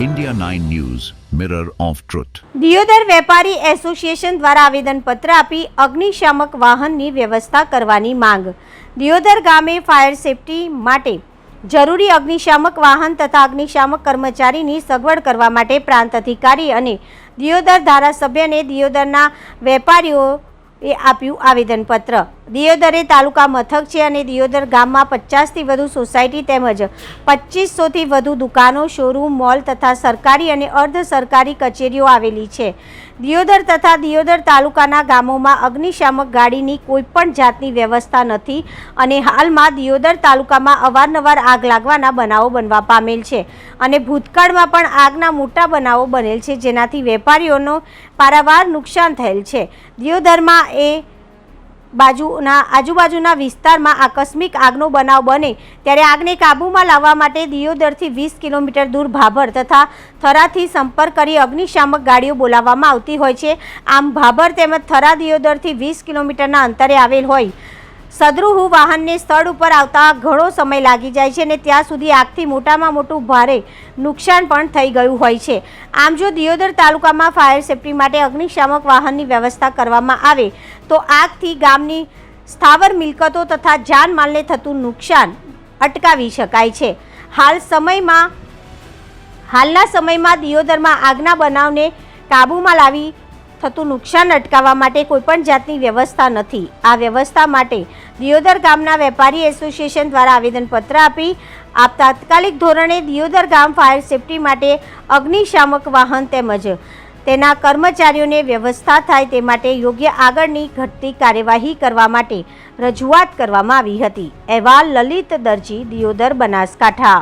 India 9 News, Mirror of Truth. Deodar વેપારી association દ્વારા આવેદનપત્ર આપી અગ્નિશામક વાહનની વ્યવસ્થા કરવાની માંગ દિયોદર ગામે ફાયર સેફટી માટે જરૂરી અગ્નિશામક વાહન તથા અગ્નિશામક કર્મચારીની સગવડ કરવા માટે પ્રાંત અધિકારી અને દિયોદર ધારાસભ્યને દિયોદરના વેપારીઓએ આપ્યું આવેદનપત્ર દિયોદર એ તાલુકા મથક છે અને દિયોદર ગામમાં પચાસથી વધુ સોસાયટી તેમજ પચીસોથી વધુ દુકાનો શોરૂમ મોલ તથા સરકારી અને અર્ધ સરકારી કચેરીઓ આવેલી છે. દિયોદર તથા દિયોદર તાલુકાના ગામોમાં અગ્નિશામક ગાડીની કોઈપણ જાતની વ્યવસ્થા નથી અને હાલમાં દિયોદર તાલુકામાં અવારનવાર આગ લાગવાના બનાવો બનવા પામેલ છે અને ભૂતકાળમાં પણ આગના મોટા બનાવો બનેલ છે જેનાથી વેપારીઓનો પારાવાર નુકસાન થયેલ છે. દિયોદરમાં એ બાજુના, આજુબાજુના વિસ્તારમાં આકસ્મિક આગનો બનાવ બને ત્યારે આગને કાબૂમાં લાવવા માટે દિયોદરથી વીસ કિલોમીટર દૂર ભાભર તથા થરાથી સંપર્ક કરી અગ્નિશામક ગાડીઓ બોલાવવામાં આવતી હોય છે. આમ ભાભર તેમજ થરા દિયોદરથી વીસ કિલોમીટરના અંતરે આવેલ હોય. સદરુહુ વાહનને સ્થળ ઉપર આવતા ઘણો સમય લાગી જાય છે અને ત્યાં સુધી આગથી મોટામાં મોટું ભારે નુકસાન પણ થઈ ગયું હોય છે. આમ જો દિયોદર તાલુકામાં ફાયર સેફટી માટે અગ્નિશામક વાહનની વ્યવસ્થા કરવામાં આવે, તો આગથી ગામની સ્થાવર મિલકતો તથા જાનમાલને થતું નુકસાન અટકાવી શકાય છે. હાલ સમયમાં, હાલના સમયમાં દિયોદરમાં આગના બનાવને કાબૂમાં લાવી થતું નુકસાન અટકાવવા માટે કોઈપણ જાતની વ્યવસ્થા નથી. આ વ્યવસ્થા માટે દિયોદર ગામના વેપારી એસોસિએશન દ્વારા આવેદનપત્ર આપી, આપ તાત્કાલિક ધોરણે દિયોદર ગામ ફાયર સેફટી માટે અગ્નિશામક વાહન તેમજ તેના કર્મચારીઓને વ્યવસ્થા થાય તે માટે યોગ્ય આગળની ઘટતી કાર્યવાહી કરવા માટે રજૂઆત કરવામાં આવી હતી. અહેવાલ લલિત દરજી, દિયોદર બનાસકાંઠા.